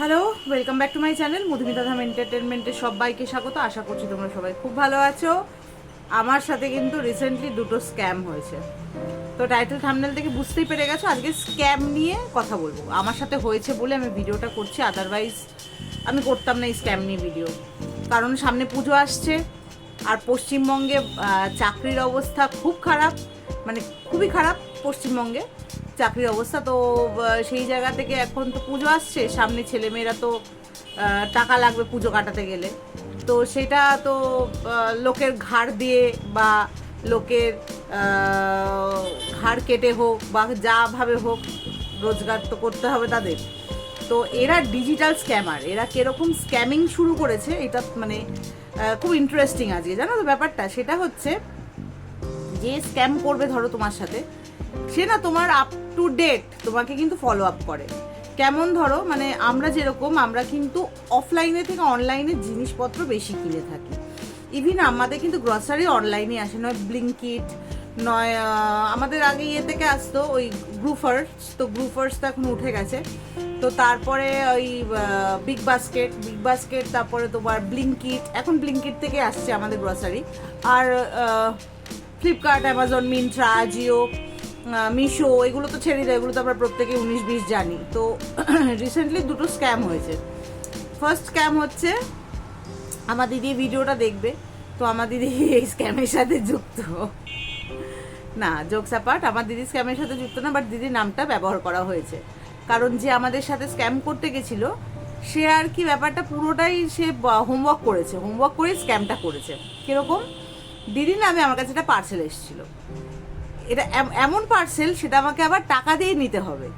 Hello welcome back to my channel Madhumita Dham এন্টারটেনমেন্টের সবাইকে স্বাগত। আশা করছি তোমরা সবাই খুব ভালো আছো। আমার সাথে কিন্তু রিসেন্টলি দুটো স্ক্যাম হয়েছে। তো টাইটেল থামনেল থেকে বুঝতেই পেরে গেছো, আজকে স্ক্যাম নিয়ে কথা বলব। আমার সাথে হয়েছে বলে আমি ভিডিওটা করছি আদারওয়াইজ আমি করতাম না এই স্ক্যাম নিয়ে ভিডিও কারণ সামনে পুজো আসছে, আর পশ্চিমবঙ্গে চাকরির অবস্থা খুব খারাপ মানে খুবই খারাপ পশ্চিমবঙ্গে। চাকরির অবস্থা তো সেই জায়গা থেকে এখন তো পুজো আসছে, সামনে ছেলেমেয়েরা তো টাকা লাগবে পুজো কাটাতে গেলে। তো সেটা তো লোকের ঘাড় দিয়ে বা লোকের ঘাড় কেটে হোক বা যা ভাবে হোক, রোজগার তো করতে হবে তাদের। তো এরা ডিজিটাল স্ক্যামার এরা কীরকম স্ক্যামিং শুরু করেছে, এটা মানে খুব ইন্টারেস্টিং আজকে। জানো তো ব্যাপারটা? সেটা হচ্ছে, যে স্ক্যাম করবে ধরো তোমার সাথে সে না তোমার আপ টু ডেট তোমাকে কিন্তু ফলো আপ করে। কেমন ধরো মানে আমরা যেরকম, আমরা কিন্তু অফলাইনে থেকে অনলাইনে জিনিসপত্র বেশি কিনে থাকি। ইভিন আমাদের কিন্তু গ্রসারি অনলাইনে আসে, নয় ব্লিঙ্কিট নয় আমাদের আগে ইয়ে থেকে আসতো ওই গ্রুফার্স তো গ্রুফার্স তো এখন উঠে গেছে। তো তারপরে ওই বিগ বাস্কেট বিগ বাস্কেট তারপরে তোমার ব্লিঙ্কিট এখন ব্লিঙ্কিট থেকে আসছে আমাদের গ্রসারি আর Flipkart Amazon Myntra Jio Meesho, এগুলো তো ছেড়ে দেয়, এগুলো তো আমরা প্রত্যেকে উনিশ বিশ জানি। তো রিসেন্টলি দুটো স্ক্যাম হয়েছে। ফার্স্ট স্ক্যাম হচ্ছে, আমার দিদি ভিডিওটা দেখবে, তো আমার দিদি এই স্ক্যামের সাথে যুক্ত। না জোকস অ্যাপার্ট আমার দিদি স্ক্যামের সাথে যুক্ত না বাট দিদির নামটা ব্যবহার করা হয়েছে। কারণ যে আমাদের সাথে স্ক্যাম করতে গেছিল, সে আর কি ব্যাপারটা পুরোটাই সে হোমওয়ার্ক করেছে হোমওয়ার্ক করে স্ক্যামটা করেছে। কীরকম? দিদির নামে আমার কাছে একটা পার্সেল এসেছিল। এটা এমন পার্সেল সেটা আমাকে আবার টাকা দিয়ে নিতে হবে।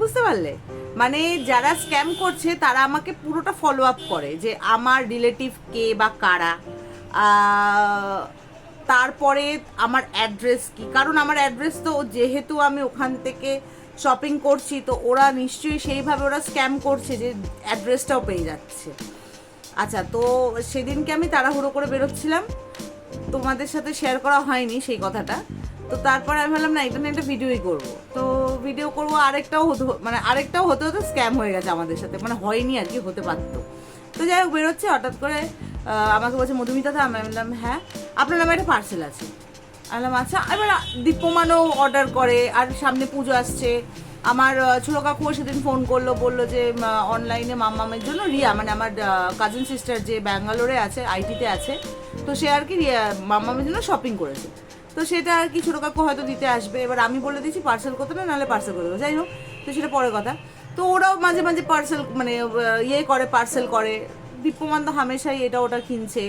বুঝতে পারলে? মানে যারা স্ক্যাম করছে, তারা আমাকে পুরোটা ফলো আপ করে যে আমার রিলেটিভ কে বা কারা তারপরে আমার অ্যাড্রেস কি? কারণ আমার অ্যাড্রেস তো যেহেতু আমি ওখান থেকে শপিং করছি, তো ওরা নিশ্চয়ই সেইভাবে ওরা স্ক্যাম করছে যে অ্যাড্রেসটাও পেয়ে যাচ্ছে। আচ্ছা তো সেদিনকে আমি তাড়াহুড়ো করে বেরোচ্ছিলাম। তোমাদের সাথে শেয়ার করা হয়নি সেই কথাটা। তো তারপরে আমি ভাবলাম, না, এটা নিয়ে একটা ভিডিওই করব। তো ভিডিও করব, আরেকটাও হতো মানে আরেকটাও হতে হতে স্ক্যাম হয়ে গেছে আমাদের সাথে মানে হয়নি আর কি, হতে পারতো। তো যাই হোক, বেরোচ্ছে, হঠাৎ করে আমাকে বলছে, মধুমিতা দা, আমি বললাম হ্যাঁ আপনার নামে একটা পার্সেল আছে। আমি বললাম আচ্ছা। এবার দীপ্যমানও অর্ডার করে, আর সামনে পুজো আসছে। আমার ছোটো কাকুও সেদিন ফোন করল, বলল যে অনলাইনে মামামের জন্য রিয়া মানে আমার কাজিন সিস্টার যে ব্যাঙ্গালোরে আছে আইটিতে আছে, তো সে আর কি রিয়া, মামামের জন্য শপিং করেছে। তো সেটা আর কি ছোটো কাকু হয়তো দিতে আসবে। এবার আমি বলে দিচ্ছি পার্সেল করতে না, নাহলে পার্সেল করে দেবো যাই হোক, তো সেটা পরের কথা। তো ওরাও মাঝে মাঝে পার্সেল মানে ইয়ে করে পার্সেল করে। দীপ্যমান তো হামেশাই এটা ওটা কিনছে।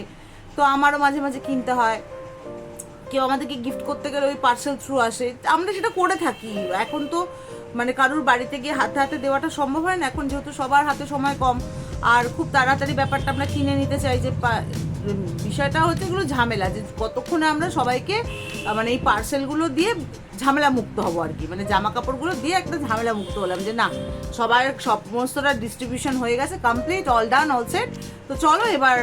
তো আমারও মাঝে মাঝে কিনতে হয়। কেউ আমাদেরকে গিফট করতে গেলে ওই পার্সেল থ্রু আসে। আমরা সেটা করে থাকি। এখন তো মানে কারোর বাড়িতে গিয়ে হাতে হাতে দেওয়াটা সম্ভব হয় না? এখন যেহেতু সবার হাতে সময় কম, আর খুব তাড়াতাড়ি ব্যাপারটা আমরা কিনে নিতে চাই যে বিষয়টা হচ্ছে এগুলো ঝামেলা, যে কতক্ষণে আমরা সবাইকে মানে এই পার্সেলগুলো দিয়ে ঝামেলা মুক্ত হব আর কি। মানে জামা কাপড়গুলো দিয়ে একটা ঝামেলা মুক্ত হলাম যে না, সবার সমস্তটা ডিস্ট্রিবিউশন হয়ে গেছে complete all done all set তো চলো এবার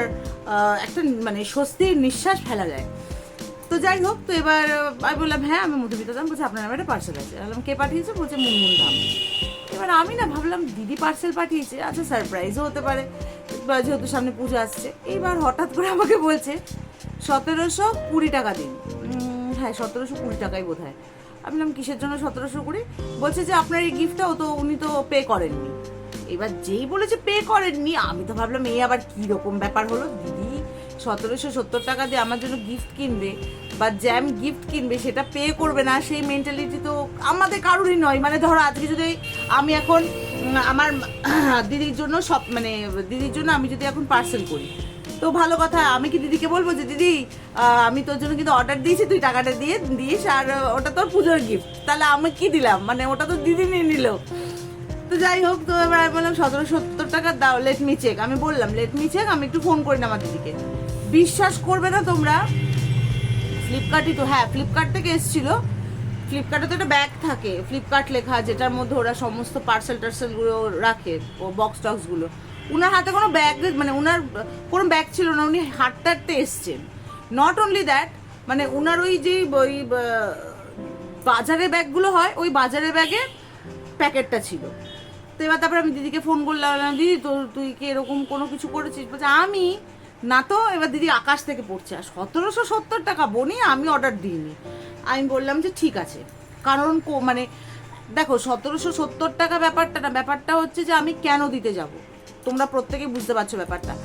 একটা মানে স্বস্তির নিঃশ্বাস ফেলা যায়। তো যাই হোক, তো এবার আমি বললাম হ্যাঁ আমি মধুমিতা দাম। বলছি, আপনার নামে একটা পার্সেল আছে বললাম, কে পাঠিয়েছে? বলছে, মুনমুন ধাম এবার আমি না ভাবলাম, দিদি পার্সেল পাঠিয়েছে? আচ্ছা সারপ্রাইজও হতে পারে। যেহেতু সামনে পুজো আসছে। এইবার হঠাৎ করে আমাকে বলছে, সতেরোশো কুড়ি টাকা দিন। হ্যাঁ সতেরোশো কুড়ি টাকাই বোধ হয় আমি বললাম, কিসের জন্য সতেরোশো কুড়ি? বলছে যে, আপনার এই গিফটটাও তো উনি তো পে করেননি। এবার যেই বলেছে পে করেননি, আমি তো ভাবলাম এই আবার কি রকম ব্যাপার হলো? দিদি সতেরোশো সত্তর টাকা দিয়ে আমার জন্য গিফট কিনবে বা জ্যাম গিফট কিনবে, সেটা পে করবে না, সেই মেন্টালিটি তো আমাদের কারোরই নয়। মানে ধরো, আজকে যদি আমি এখন আমার দিদির জন্য সব মানে দিদির জন্য আমি যদি এখন পার্সেল করি, তো ভালো কথা, আমি কি দিদিকে বলব যে, দিদি আমি তোর জন্য কিন্তু অর্ডার দিয়েছি, তুই টাকাটা দিয়ে দিস, আর ওটা তোর পুজোর গিফট তাহলে আমি কি দিলাম? মানে ওটা তো দিদি নিয়ে নিল। তো যাই হোক, তো এবার আমি বললাম সতেরো সত্তর টাকা, দাও লেট মি চেক আমি বললাম লেট মি চেক আমি একটু ফোন করি না আমার দিদিকে। বিশ্বাস করবে না তোমরা? ফ্লিপকার্টই তো হ্যাঁ ফ্লিপকার্ট থেকে এসেছিল। ফ্লিপকার্টে তো একটা ব্যাগ থাকে ফ্লিপকার্ট লেখা যেটার মধ্যে ওরা সমস্ত পার্সেল টার্সেলগুলো রাখে ও বক্স টক্সগুলো উনার হাতে কোনো ব্যাগ মানে উনার কোনো ব্যাগ ছিল না উনি হাঁটতে হাঁটতে এসছেন। নট অনলি দ্যাট মানে উনার ওই যে ওই আহ, বাজারের ব্যাগগুলো হয় ওই বাজারের ব্যাগে প্যাকেটটা ছিল। তো এবার তারপরে আমি দিদিকে ফোন করলাম দিদি তো তুই কি এরকম কোনো কিছু করেছিস? বলছে আমি না তো, এবার দিদি আকাশ থেকে পড়ছে। আর সতেরোশো সত্তর টাকা বনি, আমি অর্ডার দিইনি। আমি বললাম যে ঠিক আছে। কারণ মানে দেখো, সতেরোশো সত্তর টাকা ব্যাপারটা না, ব্যাপারটা হচ্ছে যে আমি কেন দিতে যাব? তোমরা প্রত্যেকেই বুঝতে পারছ ব্যাপারটা।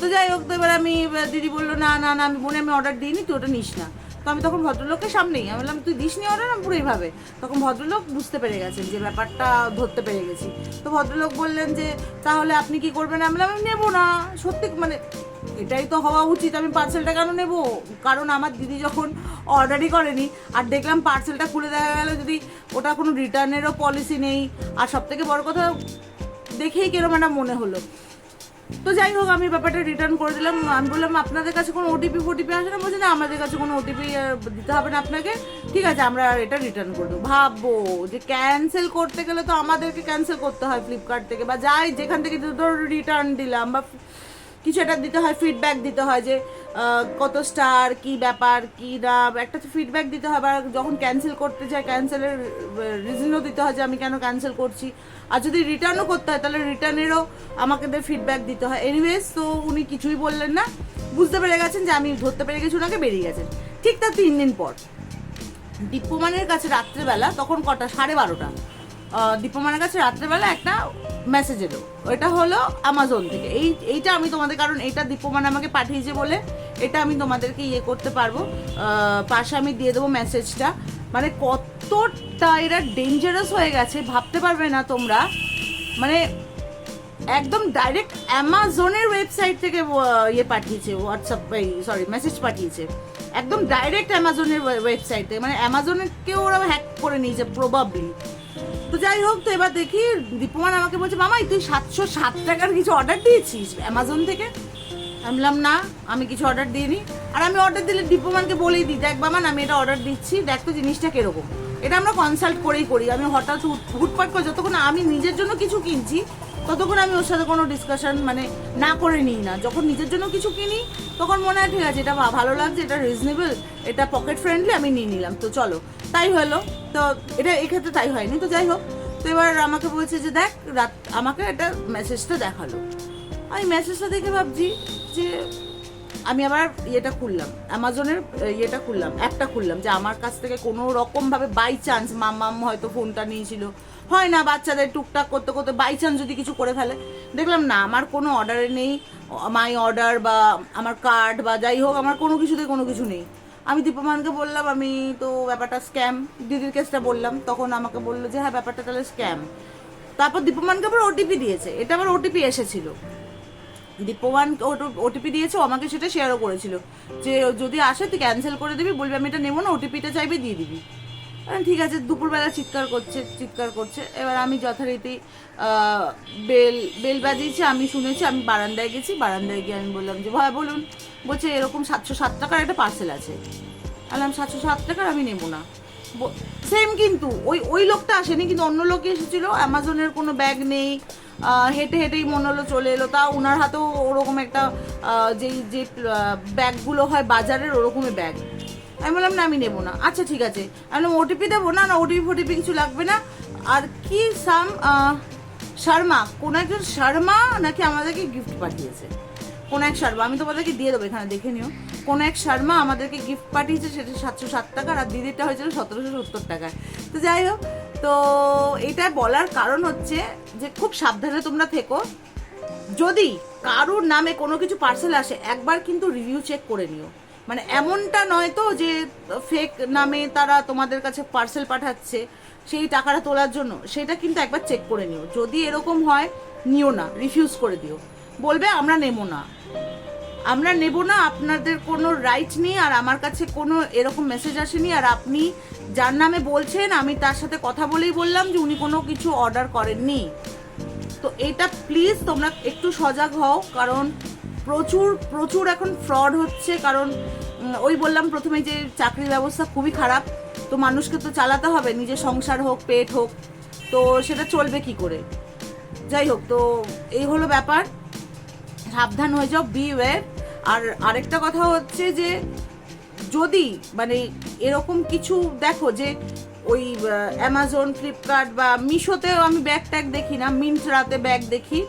তো যাই হোক, তো এবার আমি, দিদি বলল, না না না, আমি বোনে, আমি অর্ডার দিইনি, তুই ওটা নিস না। তো আমি তখন ভদ্রলোকের সামনেই, আমি বললাম, তুই দিস নি অর্ডার আমি পুরো এইভাবে। তখন ভদ্রলোক বুঝতে পেরে গেছেন যে ব্যাপারটা ধরতে পেরে গেছি। তো ভদ্রলোক বললেন যে, তাহলে আপনি কি করবেন? আমি বললাম, আমি নেব না। সত্যি মানে এটাই তো হওয়া উচিত। আমি পার্সেলটা কেন নেব? কারণ আমার দিদি যখন অর্ডারই করেনি, আর দেখলাম পার্সেলটা খুলে দেখা গেল যদি ওটা কোনো রিটার্নেরও পলিসি নেই। আর সব থেকে বড় কথা, দেখেই কিরম একটা মনে হলো। তো যাই হোক, আমি ব্যাপারটা রিটার্ন করে দিলাম। আমি বললাম, আপনাদের কাছে কোনো ওটিপি ফোটিপি আসে না? বলছে, না, আমাদের কাছে কোনো ওটিপি দিতে হবে না আপনাকে। ঠিক আছে, আমরা এটা রিটার্ন করে দেবো। ভাববো যে ক্যান্সেল করতে গেলে তো আমাদেরকে ক্যান্সেল করতে হয় ফ্লিপকার্ট থেকে, বা যাই, যেখান থেকে ধরো রিটার্ন দিলাম, বা কিছু একটা দিতে হয় ফিডব্যাক দিতে হয় যে কত স্টার কি ব্যাপার, কি না একটা তো ফিডব্যাক দিতে হয় বা যখন ক্যান্সেল করতে চাই ক্যান্সেলের রিজনও দিতে হয় যে আমি কেন ক্যান্সেল করছি। আর যদি রিটার্নও করতে হয়, তাহলে রিটার্নেরও আমাকে ফিডব্যাক দিতে হয়। এনিওয়েজ তো উনি কিছুই বললেন না। বুঝতে পেরে গেছেন যে আমি ধরতে পেরে গেছি, ওনাকে বেরিয়ে গেছেন। ঠিক তার তিন দিন পর, দীপ্যমানের কাছে রাত্রেবেলা, তখন কটা? সাড়ে বারোটা। দীপ্যমানের কাছে রাত্রেবেলা একটা মেসেজ এলো ওটা হলো অ্যামাজন থেকে। এই, এইটা আমি তোমাদের, কারণ এইটা দীপ্যমান আমাকে পাঠিয়েছে বলে এটা আমি তোমাদেরকে ইয়ে করতে পারব। পাশে আমি দিয়ে দেবো মেসেজটা মানে কতটা এরা ডেঞ্জারাস হয়ে গেছে, ভাবতে পারবে না তোমরা। মানে একদম ডাইরেক্ট অ্যামাজনের ওয়েবসাইট থেকে ইয়ে পাঠিয়েছে হোয়াটসঅ্যাপ সরি মেসেজ পাঠিয়েছে। একদম ডাইরেক্ট অ্যামাজনের ওয়েবসাইট থেকে মানে অ্যামাজনকেও ওরা হ্যাক করে নিয়েছে প্রবাবলি তো যাই হোক, তো এবার দেখি দীপমান আমাকে বলছে মামাই তুই সাতশো সাত টাকার কিছু অর্ডার দিয়েছিস অ্যামাজন থেকে? আমি বললাম, না, আমি কিছু অর্ডার দিইনি। আর আমি অর্ডার দিলে দীপমানকে বলেই দিই, দেখ বামান আমি এটা অর্ডার দিচ্ছি, দেখ তো জিনিসটা কীরকম। এটা আমরা কনসাল্ট করেই করি। আমি হঠাৎ হুট- হুটপাট করে যতক্ষণ আমি নিজের জন্য কিছু কিনছি ততক্ষণ আমি ওর সাথে কোনো ডিসকাশন মানে না করে নিই না। যখন নিজের জন্য কিছু কিনি, তখন মনে হয়, ঠিক আছে, এটা ভালো লাগছে, এটা রিজনেবল এটা পকেট ফ্রেন্ডলি আমি নিয়ে নিলাম। তো চলো, তাই হলো। তো এটা এক্ষেত্রে তাই হয়নি। তো যাই হোক, তো এবার আমাকে বলছে যে, দেখ, রাত, আমাকে এটা মেসেজটা দেখাল। আমি মেসেজটা দেখে ভাবছি যে, আমি আবার ইয়েটা খুললাম অ্যামাজনের ইয়েটা খুললাম অ্যাপটা খুললাম যে, আমার কাছ থেকে কোনো রকমভাবে বাই চান্স মাম্মাম হয়তো ফোনটা নিয়েছিল। হয় না বাচ্চাদের টুকটাক করতে করতে বাই চান্স যদি কিছু করে ফেলে। দেখলাম না, আমার কোনো অর্ডারে নেই মাই অর্ডার বা আমার কার্ড বা যাই হোক, আমার কোনো কিছুতে কোনো কিছু নেই। আমি দীপমানকে বললাম, আমি তো ব্যাপারটা স্ক্যাম দিদির কেসটা বললাম, তখন আমাকে বলল যে হ্যাঁ ব্যাপারটা তাহলে স্ক্যাম তারপর দীপমানকে আবার ওটিপি দিয়েছে, এটা আবার ওটিপি এসেছিল। দীপমান ওটিপি দিয়েছে আমাকে সেটা শেয়ারও করেছিল, যে যদি আসে তুই ক্যান্সেল করে দিবি, বলবি আমি এটা নেব না ওটিপিটা চাইবি, দিয়ে দিবি। ঠিক আছে, দুপুরবেলা চিৎকার করছে চিৎকার করছে। এবার আমি যথারীতি বেল বেল বাজিয়েছে, আমি শুনেছি, আমি বারান্দায় গেছি, বারান্দায় গিয়ে আমি বললাম যে, ভাই, বলুন। বলছে, এরকম সাতশো সাত টাকার একটা পার্সেল আছে। বললাম, সাতশো সাত টাকার আমি নেব না। সেম কিন্তু, ওই ওই লোকটা আসেনি, কিন্তু অন্য লোকে এসেছিল। অ্যামাজনের কোনো ব্যাগ নেই। হেঁটে হেঁটেই মনে হলো চলে এলো। তা ওনার হাতেও ওরকম একটা যেই, যে ব্যাগগুলো হয় বাজারের, ওরকমই ব্যাগ আমি বললাম, না, আমি নেব না। আচ্ছা ঠিক আছে। আমি ওটিপি দেবো? না না, ওটিপি ফোটিপি কিছু লাগবে না। আর কি, সাম শর্মা? কোনো একজন শর্মা নাকি আমাদেরকে গিফট পাঠিয়েছে? কোন এক শর্মা, আমি তোমাদেরকে দিয়ে দেবো এখানে, দেখে নিও। কোন এক শর্মা আমাদেরকে গিফট পাঠিয়েছে, সেটা সাতশো সাত টাকার, আর দিদিরটা হয়েছিল সতেরোশো সত্তর টাকায় তো যাই হোক, তো এটা বলার কারণ হচ্ছে যে, খুব সাবধানে তোমরা থেকো। যদি কারোর নামে কোনো কিছু পার্সেল আসে, একবার কিন্তু রিভিউ চেক করে নিও। মানে এমনটা নয় তো যে ফেক নামে তারা তোমাদের কাছে পার্সেল পাঠাচ্ছে, সেই টাকাটা তোলার জন্য। সেটা কিন্তু একবার চেক করে নিও। যদি এরকম হয়, নিও না রিফিউজ করে দিও। বলবে, আমরা নেব না। আমরা নেব না, আপনাদের কোনো রাইট নেই, আর আমার কাছে কোনো এরকম মেসেজ আসেনি, আর আপনি যার নামে বলছেন, আমি তার সাথে কথা বলেই বললাম যে উনি কোনো কিছু অর্ডার করেননি। তো এটা প্লিজ তোমরা একটু সজাগ হও, কারণ প্রচুর প্রচুর এখন ফ্রড হচ্ছে, কারণ ওই বললাম প্রথমে যে চাকরির ব্যবস্থা খুবই খারাপ, তো মানুষকে তো চালাতে হবে, নিজের সংসার হোক, পেট হোক, তো সেটা চলবে কি করে? যাই হোক, তো এই হলো ব্যাপার। সাবধান হয়ে যাও বি ওয়ের আর আরেকটা কথা হচ্ছে যে, যদি মানে এরকম কিছু দেখো যে, ওই অ্যামাজন ফ্লিপকার্ট বা মিশোতেও আমি ব্যাগ ট্যাগ দেখি না মিন্ট্রাতে ব্যাগ দেখি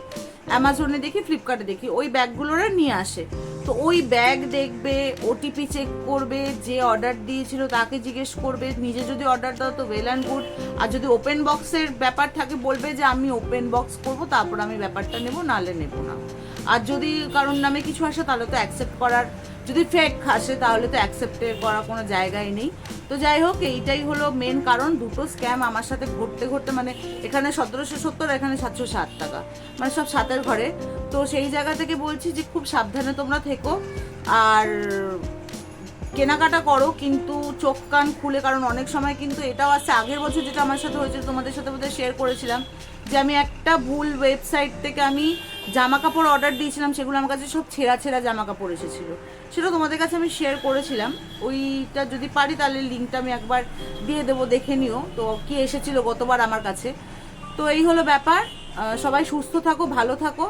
অ্যামাজনে দেখি ফ্লিপকার্টে দেখি, ওই ব্যাগগুলোরা নিয়ে আসে। তো ওই ব্যাগ দেখবে ওটিপি চেক করবে, যে অর্ডার দিয়েছিল তাকে জিজ্ঞেস করবে, নিজে যদি অর্ডার দাও তো ওয়েল অ্যান্ড গুড আর যদি ওপেন বক্সের ব্যাপার থাকে, বলবে যে আমি ওপেন বক্স করব, তারপর আমি ব্যাপারটা নেব নালে নেব না। আর যদি কারোর নামে কিছু আসে, তাহলে তো অ্যাকসেপ্ট করার যদি ফেক আসে, তাহলে তো অ্যাকসেপ্টে করা কোনো জায়গাই নেই। তো যাই হোক, এইটাই হলো মেন কারণ। দুটো স্ক্যাম আমার সাথে ঘটতে ঘটতে মানে এখানে সতেরোশো সত্তর, এখানে সাতশো ষাট টাকা। মানে সব সাতের ঘরে। তো সেই জায়গা থেকে বলছি যে, খুব সাবধানে তোমরা থেকো। আর কেনাকাটা করো, কিন্তু চোখ কান খুলে, কারণ অনেক সময় কিন্তু এটাও আছে। আগের বছর যেটা আমার সাথে হয়েছিল, তোমাদের সাথে বোধহয় শেয়ার করেছিলাম, যে আমি একটা ভুল ওয়েবসাইট থেকে আমি জামা কাপড় অর্ডার দিয়েছিলাম, সেগুলো আমার কাছে সব ছেঁড়া ছেঁড়া জামা কাপড় এসেছিল। সেটা তোমাদের কাছে আমি শেয়ার করেছিলাম। ওইটা যদি পারি, তাহলে লিঙ্কটা আমি একবার দিয়ে দেবো, দেখে নিও। তো কি এসেছিল গতবার আমার কাছে। তো এই হলো ব্যাপার। সবাই সুস্থ থাকো, ভালো থাকো।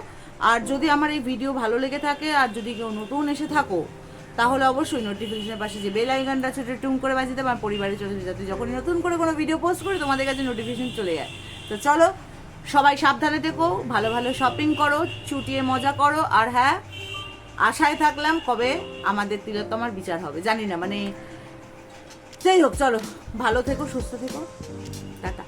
আর যদি আমার এই ভিডিও ভালো লেগে থাকে, আর যদি কেউ নতুন এসে থাকো তাহলে অবশ্যই নোটিফিকেশনের পাশে যে বেল আইকনটা আছে টুম করে বাজিতে আমার পরিবারের চলে যাতে যখনই নতুন করে কোনো ভিডিও পোস্ট করি, তোমাদের কাছে নোটিফিকেশন চলে যায়। তো চলো, সবাই সাবধানে থেকো, ভালো ভালো শপিং করো চুটিয়ে মজা করো, আর হ্যাঁ আশায় থাকলাম কবে আমাদের তিলোত্তমার বিচার হবে, জানি না মানে যাই হোক, চলো, ভালো থেকো, সুস্থ থেকো, টাটা।